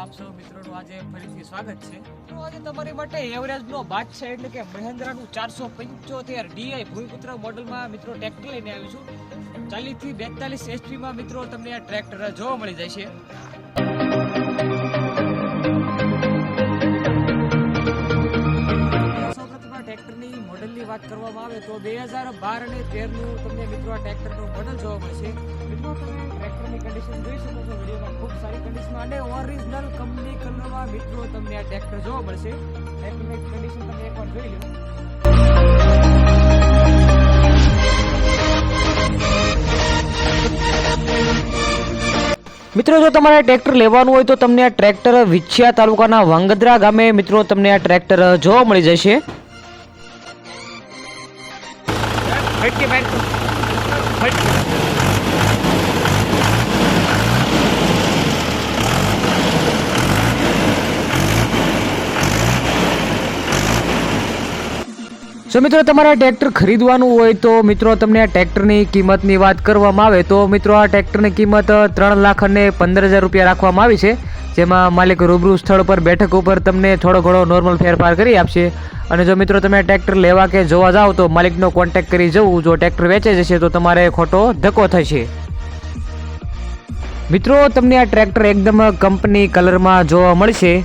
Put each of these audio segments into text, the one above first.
આપ સૌ મિત્રોનું આજે ફરીથી સ્વાગત છે. તો આજે તમારી માટે એવરેજનો છે એટલે કે મહેન્દ્રાનું ચારસો પંચોતેર ડીઆઈ ભૂમિપુત્ર મોડલમાં મિત્રો ટ્રેક્ટર લઈને આવ્યું છું. ચાલીસથી બેતાલીસ એચપીમાં મિત્રો તમને આ ટ્રેક્ટર જોવા મળી જશે વાત કરવામાં આવે તો બે હજાર બાર અને તેરનું તમને મિત્રો આ ટ્રેક્ટરનું મોડલ જોવા મળશે. ટ્રેક્ટર જોવા મળશે. મિત્રો, જો તમારે ટ્રેક્ટર લેવાનું હોય તો તમને આ ટ્રેક્ટર વિછિયા તાલુકાના વાંગદ્રા ગામે મિત્રો તમને આ ટ્રેક્ટર જોવા મળી જશે. જો મિત્રો, તમારે ટ્રેક્ટર ખરીદવાનું હોય તો મિત્રો, તમને આ ટ્રેક્ટરની કિંમતની વાત કરવામાં આવે તો મિત્રો, આ ટ્રેક્ટરની કિંમત ત્રણ લાખ અને પંદર હજાર રૂપિયા રાખવામાં આવી છે. જેમાં માલિક રૂબરૂ સ્થળ પર બેઠક ઉપર તમને થોડો ઘણો નોર્મલ ફેરફાર કરી આપશે. અને જો મિત્રો તમે ટ્રેક્ટર લેવા કે જોવા જાઓ તો માલિકનો કોન્ટેક્ટ કરી જવું. જો ટ્રેક્ટર વેચે જશે તો તમારે ખોટો ધક્કો થશે. મિત્રો, તમને આ ટ્રેક્ટર એકદમ કંપની કલરમાં જોવા મળશે.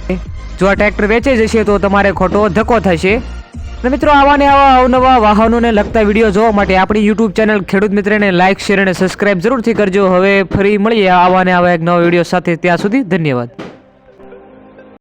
જો આ ટ્રેક્ટર વેચે જશે તો તમારે ખોટો ધક્કો થશે. અને મિત્રો, આવા ને આવા અવનવા વાહનોને લગતા વીડિયો જોવા માટે આપણી યુટ્યુબ ચેનલ ખેડૂત મિત્રને લાઇક શેર અને સબસ્ક્રાઇબ જરૂરથી કરજો. હવે ફરી મળીએ આવા ને આવા એક નવા વીડિયો સાથે. ત્યાં સુધી ધન્યવાદ.